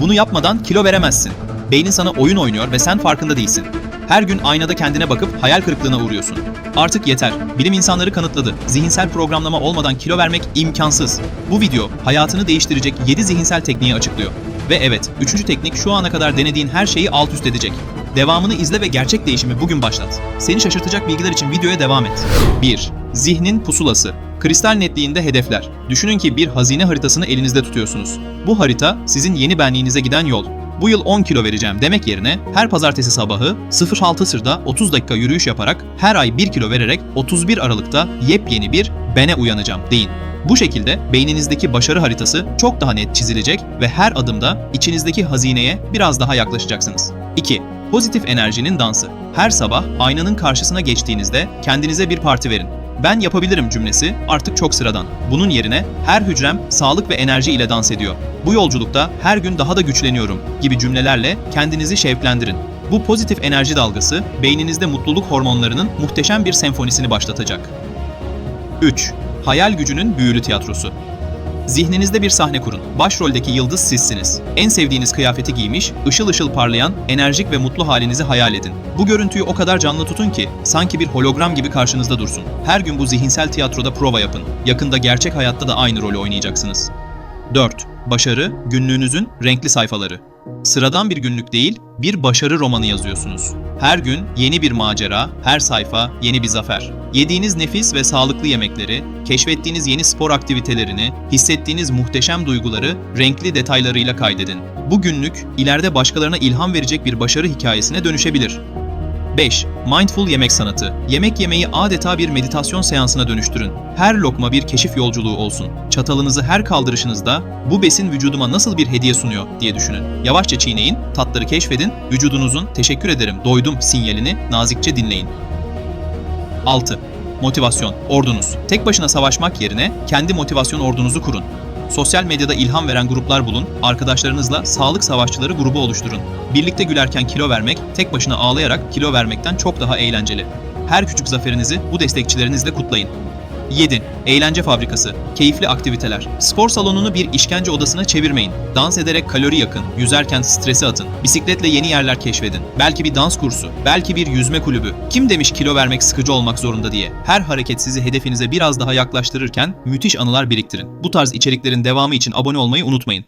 Bunu yapmadan kilo veremezsin. Beynin sana oyun oynuyor ve sen farkında değilsin. Her gün aynada kendine bakıp hayal kırıklığına uğruyorsun. Artık yeter. Bilim insanları kanıtladı. Zihinsel programlama olmadan kilo vermek imkansız. Bu video hayatını değiştirecek 7 zihinsel tekniği açıklıyor. Ve evet, üçüncü teknik şu ana kadar denediğin her şeyi alt üst edecek. Devamını izle ve gerçek değişimi bugün başlat. Seni şaşırtacak bilgiler için videoya devam et. 1. Zihnin pusulası. Kristal netliğinde hedefler. Düşünün ki bir hazine haritasını elinizde tutuyorsunuz. Bu harita sizin yeni benliğinize giden yol. Bu yıl 10 kilo vereceğim demek yerine her pazartesi sabahı 06 sırda 30 dakika yürüyüş yaparak her ay 1 kilo vererek 31 Aralık'ta yepyeni bir bene uyanacağım deyin. Bu şekilde beyninizdeki başarı haritası çok daha net çizilecek ve her adımda içinizdeki hazineye biraz daha yaklaşacaksınız. 2. Pozitif enerjinin dansı. Her sabah aynanın karşısına geçtiğinizde kendinize bir parti verin. Ben yapabilirim cümlesi artık çok sıradan. Bunun yerine her hücrem sağlık ve enerji ile dans ediyor. Bu yolculukta her gün daha da güçleniyorum gibi cümlelerle kendinizi şevklendirin. Bu pozitif enerji dalgası beyninizde mutluluk hormonlarının muhteşem bir senfonisini başlatacak. 3. Hayal gücünün büyülü tiyatrosu. Zihninizde bir sahne kurun. Başroldeki yıldız sizsiniz. En sevdiğiniz kıyafeti giymiş, ışıl ışıl parlayan, enerjik ve mutlu halinizi hayal edin. Bu görüntüyü o kadar canlı tutun ki sanki bir hologram gibi karşınızda dursun. Her gün bu zihinsel tiyatroda prova yapın. Yakında gerçek hayatta da aynı rolü oynayacaksınız. 4. Başarı, günlüğünüzün renkli sayfaları. Sıradan bir günlük değil, bir başarı romanı yazıyorsunuz. Her gün yeni bir macera, her sayfa yeni bir zafer. Yediğiniz nefis ve sağlıklı yemekleri, keşfettiğiniz yeni spor aktivitelerini, hissettiğiniz muhteşem duyguları renkli detaylarıyla kaydedin. Bu günlük ileride başkalarına ilham verecek bir başarı hikayesine dönüşebilir. 5. Mindful yemek sanatı. Yemek yemeyi adeta bir meditasyon seansına dönüştürün. Her lokma bir keşif yolculuğu olsun. Çatalınızı her kaldırışınızda bu besin vücuduma nasıl bir hediye sunuyor diye düşünün. Yavaşça çiğneyin, tatları keşfedin, vücudunuzun teşekkür ederim, doydum sinyalini nazikçe dinleyin. 6. Motivasyon, ordunuz. Tek başına savaşmak yerine kendi motivasyon ordunuzu kurun. Sosyal medyada ilham veren gruplar bulun, arkadaşlarınızla sağlık savaşçıları grubu oluşturun. Birlikte gülerken kilo vermek, tek başına ağlayarak kilo vermekten çok daha eğlenceli. Her küçük zaferinizi bu destekçilerinizle kutlayın. 7. Eğlence fabrikası. Keyifli aktiviteler. Spor salonunu bir işkence odasına çevirmeyin. Dans ederek kalori yakın, yüzerken stresi atın. Bisikletle yeni yerler keşfedin. Belki bir dans kursu, belki bir yüzme kulübü. Kim demiş kilo vermek sıkıcı olmak zorunda diye. Her hareket sizi hedefinize biraz daha yaklaştırırken müthiş anılar biriktirin. Bu tarz içeriklerin devamı için abone olmayı unutmayın.